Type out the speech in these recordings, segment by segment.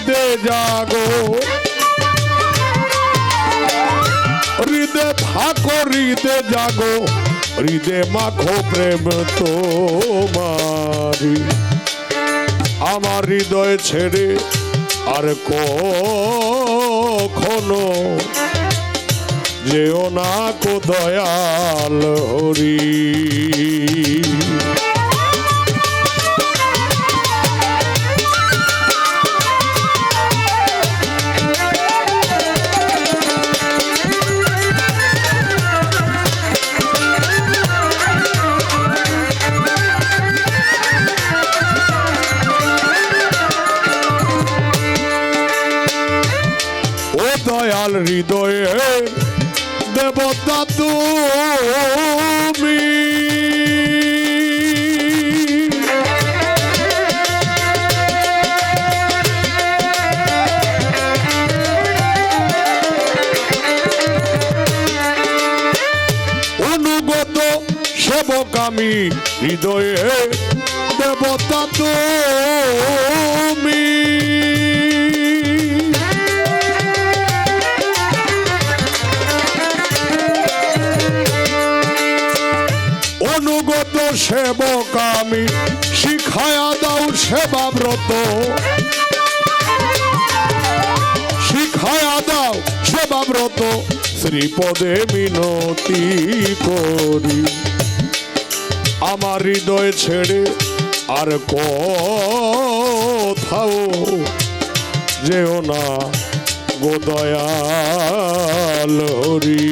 হৃদে জাগো। হৃদে থাকো, হৃদে জাগো। হৃদে মাখো প্রেম তোমারি। আমার হৃদয় ছেড়ে আর কখনো যেও না কো দয়াল হরি। দেবতা তুমি অনুগত সেবক আমি হৃদয়ে দেবতা তুমি অনুগত সেবক আমি, শিখায়া দাও সেবা ব্রত। শিখায়া দাও সেবা ব্রত, শ্রীপদে মিনতি করি। আমার হৃদয় ছেড়ে আর কোথাও যেও না গোদয়াল হরি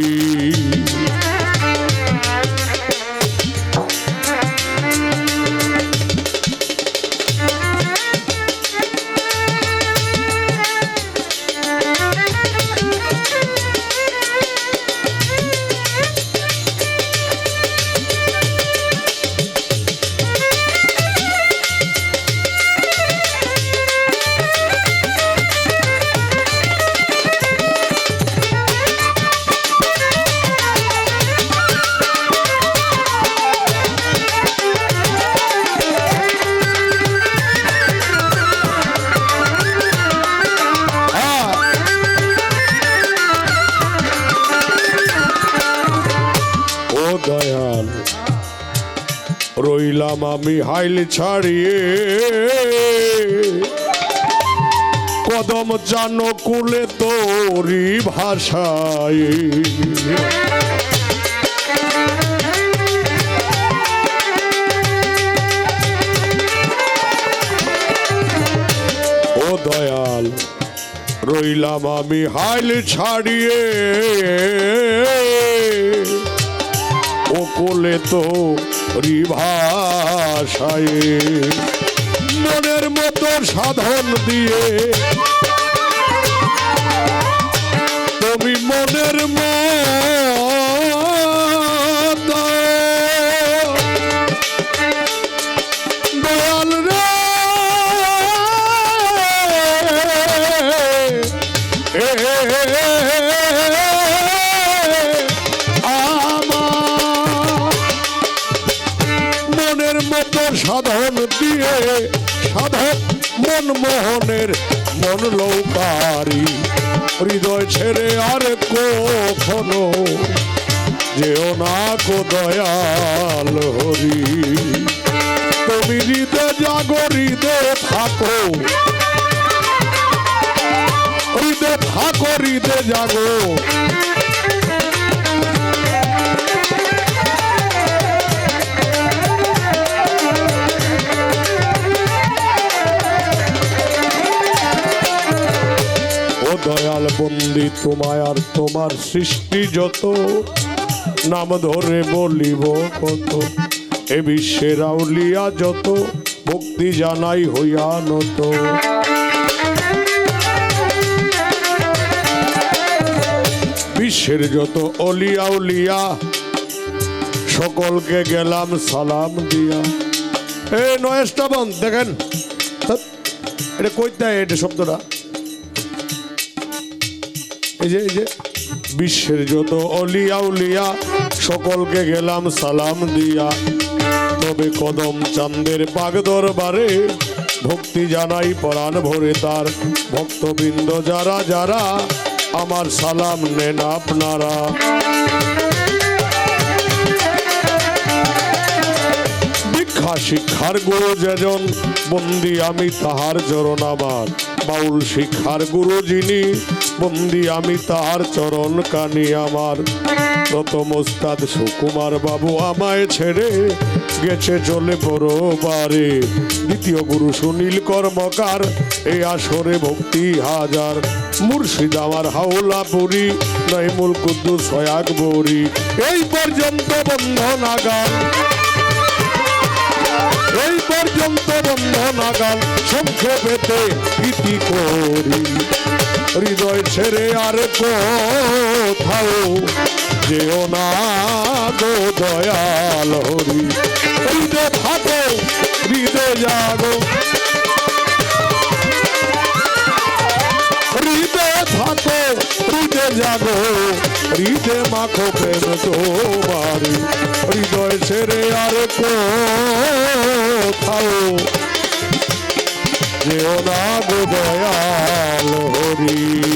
রইলাম আমি হাইল ছাড়িয়ে। কদম জানো কুলে তোরি ভাষায়। ও দয়াল, রইলাম আমি হাইল ছাড়িয়ে। তো রিভাষায় মনের মতো সাধন দিয়ে তুমি মনের মতো রে। আমার সাধন মন মোহনের, মন লৌকারি। হৃদয় ছেড়ে আর কখনো যেও না কো দয়াল হরি। তুমি হৃদয় জাগো, হৃদয় থাকো। হৃদয় থাকো, হৃদয় জাগো। বন্দি তোমায় আর তোমার সৃষ্টি যত, নাম ধরে বলিব কত। এ বিশ্বের আউলিয়া যত, ভক্তি জানাই হইয়া নত। বিশ্বের যত অলিয়া উলিয়া সকলকে গেলাম সালাম দিয়া। এ বন্ধ, দেখেন। এটা কইতে এটা শব্দটা। বিশ্বের যত অলিয়া উলিয়া, সকলকে গেলাম সালাম দিয়া। তবে কদম চান্দের পাগ দরবারে ভক্তি জানাই পরাণ ভরে তার। ভক্তবৃন্দ যারা যারা, আমার সালাম নেন আপনারা। দীক্ষা শিক্ষার গুরু যেজন, বন্দি আমি তাহার চরণ বাউল শিক্ষার গুরু যিনি, বন্দি আমি তার চরণ কানি আমার। প্রথম ওস্তাদ সুকুমার বাবু আমায় ছেড়ে গেছে চলে বড় বারে দ্বিতীয় গুরু সুনীল কর্মকার এই আসরে ভক্তি হাজার। মুর্শিদ আমার হাওলা পুরী নৈমুল কুদ্দুস সয়াক বৌরি এই পর্যন্ত বন্ধন আগান এই পর্যন্ত বন্ধনাগান সংক্ষেপেতে ইতি করি। হৃদয় ছেড়ে আর কোথাও যেও না গো দয়াল হরি। হৃদয় থাকো হৃদয় জাগো। হৃদয় থাকো হৃদয় জাগো। হৃদয় মাখো প্রেম তোমারি। হৃদয় ছেড়ে আর কোথাও যেও না গো দয়াল হরি।